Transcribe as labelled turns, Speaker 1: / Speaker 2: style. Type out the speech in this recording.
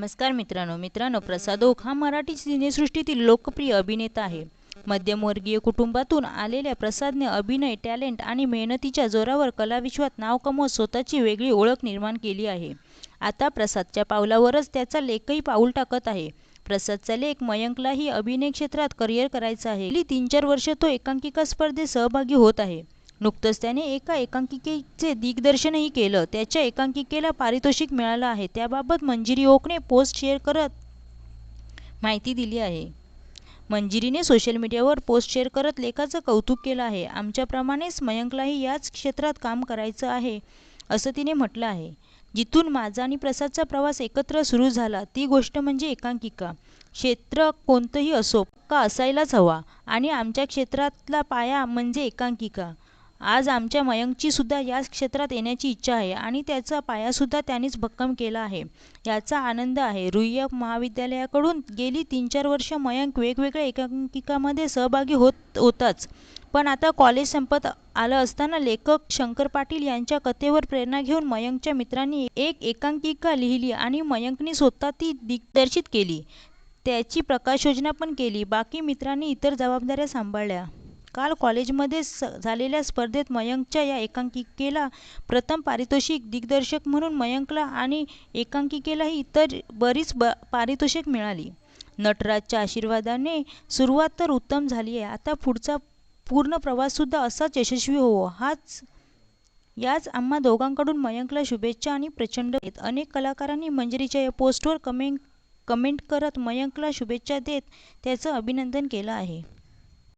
Speaker 1: नमस्कार मित्रांनो. मित्रांनो प्रसाद ओक हा मराठी सिनेसृष्टीतील लोकप्रिय अभिनेता आहे. मध्यमवर्गीय कुटुंबातून आलेल्या प्रसादने अभिनय टॅलेंट आणि मेहनतीच्या जोरावर कलाविश्वात नाव कमवत स्वतःची वेगळी ओळख निर्माण केली आहे. आता प्रसादच्या पावलावरच त्याचा लेखही पाऊल टाकत आहे. प्रसादचा लेख मयंकलाही अभिनय क्षेत्रात करिअर करायचा आहे. गेली तीन चार वर्ष तो एकांकिका स्पर्धेत सहभागी होत आहे. नुकतंच त्याने एका एकांकिकेचे दिग्दर्शनही केलं. त्याच्या एकांकिकेला पारितोषिक मिळालं आहे. त्याबाबत मंजिरी ओकने पोस्ट शेअर करत माहिती दिली आहे. मंजिरीने सोशल मीडियावर पोस्ट शेअर करत लेखाचं कौतुक केलं आहे. आमच्याप्रमाणेच मयंकलाही याच क्षेत्रात काम करायचं आहे असं तिने म्हटलं आहे. जिथून माझा आणि प्रसादचा प्रवास एकत्र सुरू झाला ती गोष्ट म्हणजे एकांकिका. क्षेत्र कोणतंही असो का असायलाच हवा. आणि आमच्या क्षेत्रातला पाया म्हणजे एकांकिका. आज आमच्या मयंकची सुद्धा याच क्षेत्रात येण्याची इच्छा आहे आणि त्याचा पायासुद्धा त्यानेच भक्कम केला आहे. याचा आनंद आहे. रुईया महाविद्यालयाकडून गेली तीन चार वर्ष मयंक वेगवेगळ्या एकांकिकामध्ये सहभागी होत होताच. पण आता कॉलेज संपत आलं असताना लेखक शंकर पाटील यांच्या कथेवर प्रेरणा घेऊन मयंकच्या मित्रांनी एक एकांकिका लिहिली आणि मयंकने स्वतः ती दिग्दर्शित केली. त्याची प्रकाशयोजना पण केली. बाकी मित्रांनी इतर जबाबदाऱ्या सांभाळल्या. काल कॉलेजमध्ये स झालेल्या स्पर्धेत मयंकच्या या एकांकिकेला प्रथम पारितोषिक दिग्दर्शक म्हणून मयंकला आणि एकांकिकेलाही इतर बरीच ब पारितोषिक मिळाली. नटराजच्या आशीर्वादाने सुरुवात तर उत्तम झाली आहे. आता पुढचा पूर्ण प्रवाससुद्धा असाच यशस्वी होवो हाच याच आम्हा दोघांकडून मयंकला शुभेच्छा आणि प्रचंड देत अनेक कलाकारांनी मंजरीच्या या पोस्टवर कमेंट कमेंट करत मयंकला शुभेच्छा देत त्याचं अभिनंदन केलं आहे.